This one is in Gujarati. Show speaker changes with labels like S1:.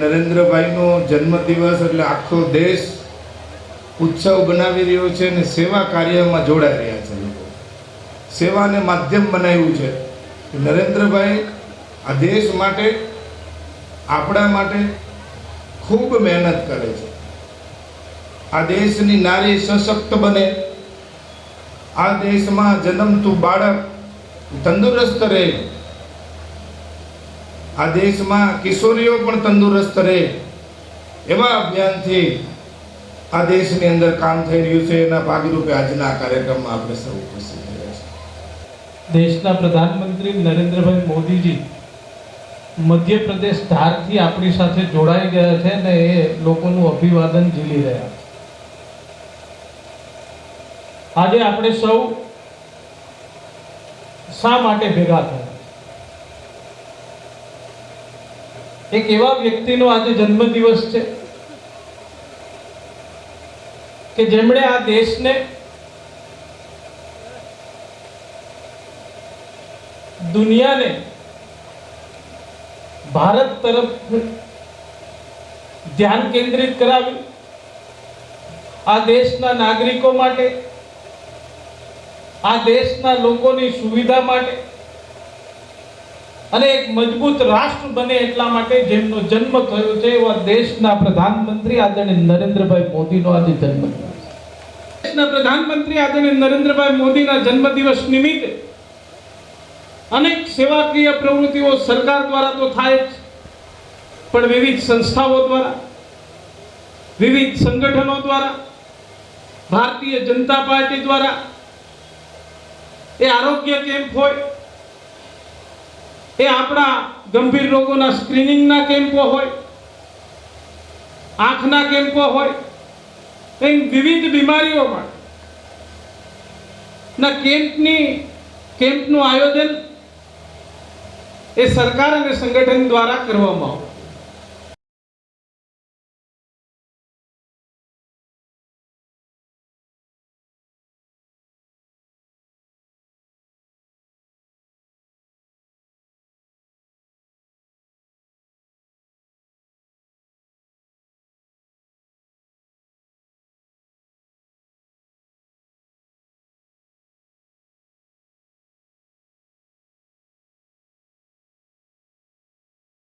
S1: નરેન્દ્રભાઈનો જન્મદિવસ એટલે આખો દેશ ઉત્સવ બનાવી રહ્યો છે અને સેવા કાર્યમાં જોડાઈ રહ્યા છે લોકો. સેવાને માધ્યમ બનાવ્યું છે. નરેન્દ્રભાઈ આ દેશ માટે, આપણા માટે ખૂબ મહેનત કરે છે. આ દેશની નારી સશક્ત બને. આ દેશમાં જન્મતું બાળક તંદુરસ્ત રહે. આ દેશમાં કિશોરીઓ પણ તંદુરસ્ત રહે. એવા અભિયાનથી આ દેશની અંદર કામ થઈ રહ્યું છે. એના ભાગરૂપે આજના કાર્યક્રમમાં આપણે સૌ ઉપસ્થિત રહ્યા છીએ.
S2: દેશના પ્રધાનમંત્રી નરેન્દ્રભાઈ મોદીજી મધ્યપ્રદેશ ધારથી આપણી સાથે જોડાઈ ગયા છે ને એ લોકોનું અભિવાદન ઝીલી રહ્યા. આજે આપણે સૌ શા માટે ભેગા થયા? એક એવા વ્યક્તિનો આજે જન્મદિવસ છે કે જેમણે આ દેશને દુનિયાને ભારત તરફ ધ્યાન કેન્દ્રિત કરાવ્યું. આ દેશના નાગરિકો માટે, આ દેશના લોકોની સુવિધા માટે અને એક મજબૂત રાષ્ટ્ર બને એટલા માટે જેમનો જન્મ થયો છે, એવા દેશના પ્રધાનમંત્રી આદરણીય નરેન્દ્રભાઈ મોદીનો આજે જન્મ દેશના પ્રધાનમંત્રી આદરણીય નરેન્દ્રભાઈ મોદીના જન્મદિવસ નિમિત્તે અનેક સેવાકીય પ્રવૃત્તિઓ સરકાર દ્વારા તો થાય જ, પણ વિવિધ સંસ્થાઓ દ્વારા, વિવિધ સંગઠનો દ્વારા, ભારતીય જનતા પાર્ટી દ્વારા, એ આરોગ્ય કેમ્પ હોય એ આપણા ગંભીર રોગોના સ્ક્રીનિંગના કેમ્પો હોય, આંખના કેમ્પો હોય, એમ વિવિધ બીમારીઓ માટે કેમ્પની, કેમ્પનું આયોજન એ સરકાર અને સંગઠન દ્વારા કરવામાં આવે